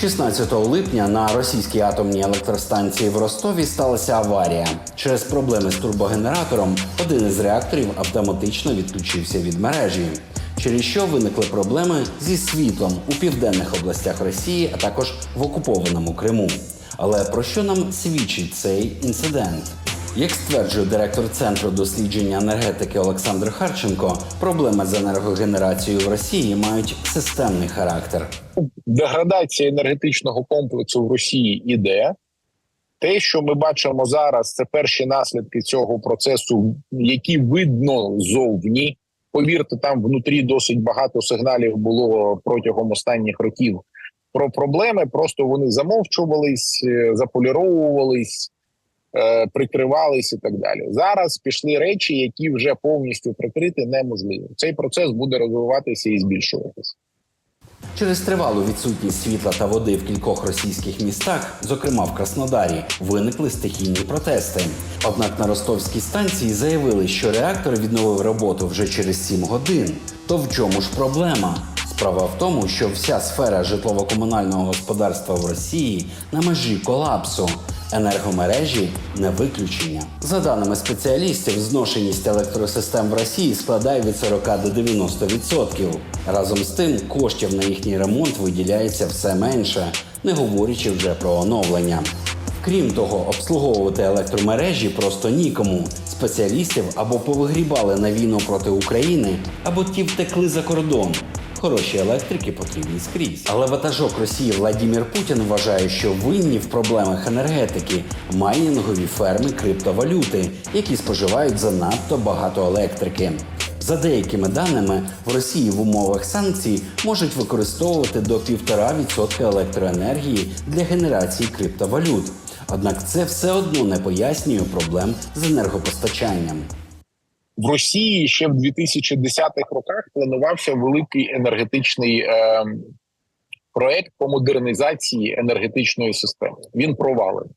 16 липня на російській атомній електростанції в Ростові сталася аварія. Через проблеми з турбогенератором один із реакторів автоматично відключився від мережі, через що виникли проблеми зі світлом у південних областях Росії, а також в окупованому Криму. Але про що нам свідчить цей інцидент? Як стверджує директор центру дослідження енергетики Олександр Харченко, проблеми з енергогенерацією в Росії мають системний характер. деградація енергетичного комплексу в Росії іде. Те, що ми бачимо зараз, це перші наслідки цього процесу, які видно зовні. Повірте, там внутрі досить багато сигналів було протягом останніх років про проблеми. Просто вони замовчувались, е, заполіровувались, прикривались і так далі. Зараз пішли речі, які вже повністю прикрити неможливо. Цей процес буде розвиватися і збільшуватися. Через тривалу відсутність світла та води в кількох російських містах, зокрема в Краснодарі, виникли стихійні протести. Однак на ростовській станції заявили, що реактор відновив роботу вже через 7 годин. То в чому ж проблема? Справа в тому, що вся сфера житлово-комунального господарства в Росії на межі колапсу. Енергомережі не виключення. За даними спеціалістів, зношеність електросистем в Росії складає від 40 до 90%. Разом з тим, коштів на їхній ремонт виділяється все менше, не говорячи вже про оновлення. Крім того, обслуговувати електромережі просто нікому. Спеціалістів або повигрібали на війну проти України, або ті втекли за кордон. Хороші електрики потрібні скрізь. Але ватажок Росії Владімір Путін вважає, що винні в проблемах енергетики майнінгові ферми криптовалюти, які споживають занадто багато електрики. За деякими даними, в Росії в умовах санкцій можуть використовувати до 1,5% електроенергії для генерації криптовалют. Однак це все одно не пояснює проблем з енергопостачанням. В Росії ще в 2010-х роках планувався великий енергетичний е, проект по модернізації енергетичної системи. Він провалений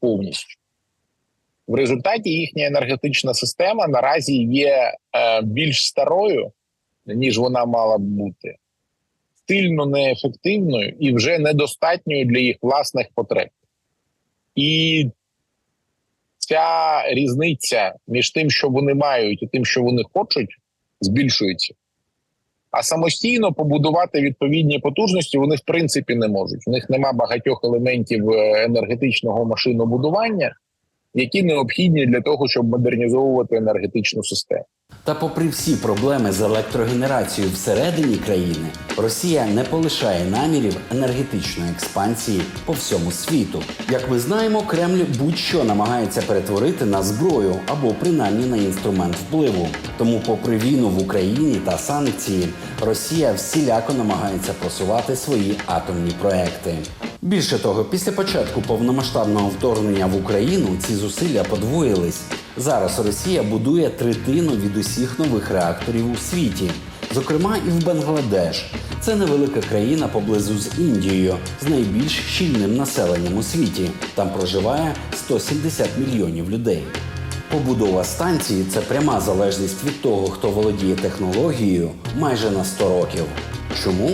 повністю. В результаті їхня енергетична система наразі є е, більш старою, ніж вона мала б бути, сильно неефективною і вже недостатньою для їх власних потреб. І ця різниця між тим, що вони мають, і тим, що вони хочуть, збільшується. А самостійно побудувати відповідні потужності вони в принципі не можуть. У них нема багатьох елементів е, енергетичного машинобудування, які необхідні для того, щоб модернізовувати енергетичну систему. Та, попри всі проблеми з електрогенерацією всередині країни, Росія не полишає намірів енергетичної експансії по всьому світу. Як ми знаємо, Кремль будь-що намагається перетворити на зброю або принаймні на інструмент впливу. Тому, попри війну в Україні та санкції, Росія всіляко намагається просувати свої атомні проекти. Більше того, після початку повномасштабного вторгнення в Україну ці зусилля подвоїлись. Зараз Росія будує третину від усіх нових реакторів у світі, зокрема і в Бангладеш. Це невелика країна поблизу з Індією з найбільш щільним населенням у світі. Там проживає 170 мільйонів людей. Побудова станції це пряма залежність від того, хто володіє технологією майже на 100 років. Чому?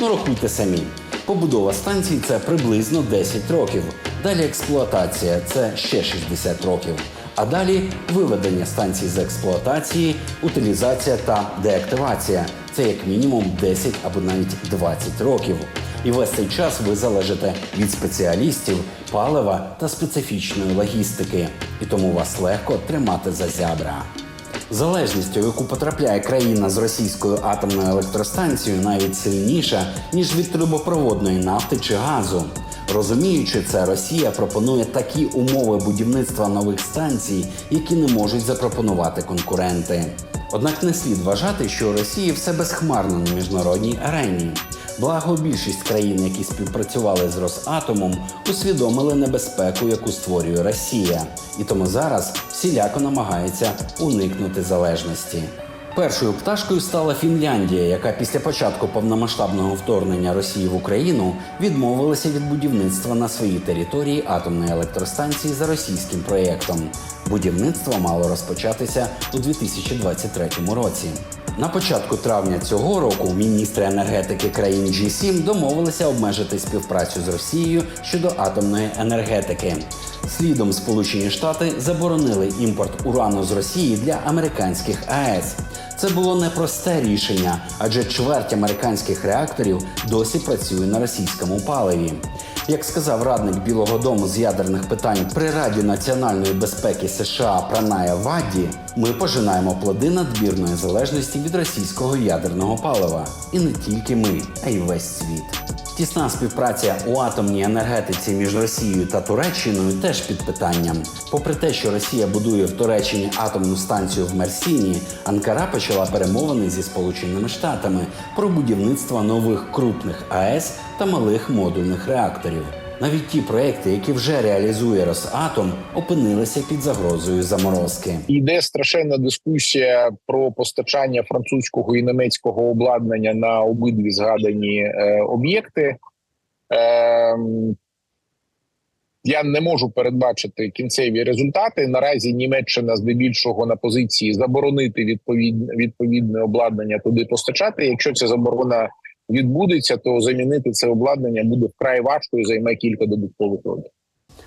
Ну рахуйте самі. Побудова станції це приблизно 10 років. Далі експлуатація це ще 60 років. А далі виведення станцій з експлуатації, утилізація та деактивація. Це як мінімум 10 або навіть 20 років. І весь цей час ви залежите від спеціалістів, палива та специфічної логістики. І тому вас легко тримати за зябра. Залежність, у яку потрапляє країна з російською атомною електростанцією, навіть сильніша ніж від трубопроводної нафти чи газу. Розуміючи це, Росія пропонує такі умови будівництва нових станцій, які не можуть запропонувати конкуренти. Однак не слід вважати, що у Росії все безхмарно на міжнародній арені. Благо, більшість країн, які співпрацювали з Росатомом, усвідомили небезпеку, яку створює Росія, і тому зараз всіляко намагається уникнути залежності. Першою пташкою стала Фінляндія, яка після початку повномасштабного вторгнення Росії в Україну відмовилася від будівництва на своїй території атомної електростанції за російським проєктом. Будівництво мало розпочатися у 2023 році. На початку травня цього року міністри енергетики країн G7 домовилися обмежити співпрацю з Росією щодо атомної енергетики. Слідом Сполучені Штати заборонили імпорт урану з Росії для американських АЕС. Це було непросте рішення, адже чверть американських реакторів досі працює на російському паливі. Як сказав радник Білого Дому з ядерних питань при Раді національної безпеки США Праная Вадді, ми пожинаємо плоди надмірної залежності від російського ядерного палива. І не тільки ми, а й весь світ. Тісна співпраця у атомній енергетиці між Росією та Туреччиною теж під питанням. Попри те, що Росія будує в Туреччині атомну станцію в Мерсіні, Анкара почала перемовини зі Сполученими Штатами про будівництво нових крупних АЕС та малих модульних реакторів. Навіть ті проекти, які вже реалізує Росатом, опинилися під загрозою заморозки. Йде страшенна дискусія про постачання французького і німецького обладнання на обидві згадані е, об'єкти. Е, я не можу передбачити кінцеві результати. Наразі Німеччина здебільшого на позиції заборонити відповідне відповідне обладнання туди постачати. Якщо ця заборона відбудеться, то замінити це обладнання буде вкрай важко і займе кілька додаткових років.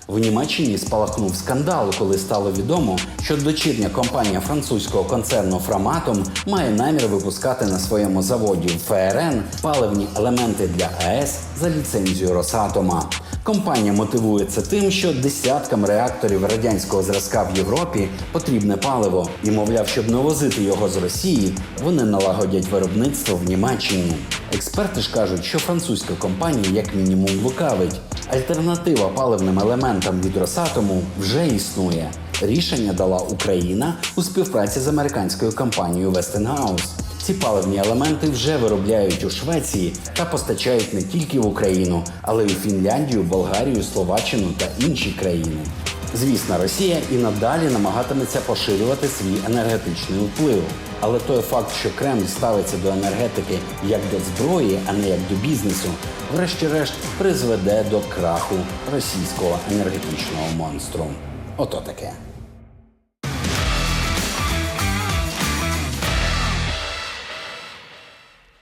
В Німеччині спалахнув скандал, коли стало відомо, що дочірня компанія французького концерну Фраматом має намір випускати на своєму заводі в ФРН паливні елементи для АЕС за ліцензією Росатома. Компанія мотивує це тим, що десяткам реакторів радянського зразка в Європі потрібне паливо, і мовляв, щоб не возити його з Росії, вони налагодять виробництво в Німеччині. Експерти ж кажуть, що французька компанія як мінімум лукавить. Альтернатива паливним елементам від Росатому вже існує. Рішення дала Україна у співпраці з американською компанією Westinghouse. Ці паливні елементи вже виробляють у Швеції та постачають не тільки в Україну, але й у Фінляндію, Болгарію, Словаччину та інші країни. Звісно, Росія і надалі намагатиметься поширювати свій енергетичний вплив. Але той факт, що Кремль ставиться до енергетики як до зброї, а не як до бізнесу, врешті-решт призведе до краху російського енергетичного монстру. Ото таке.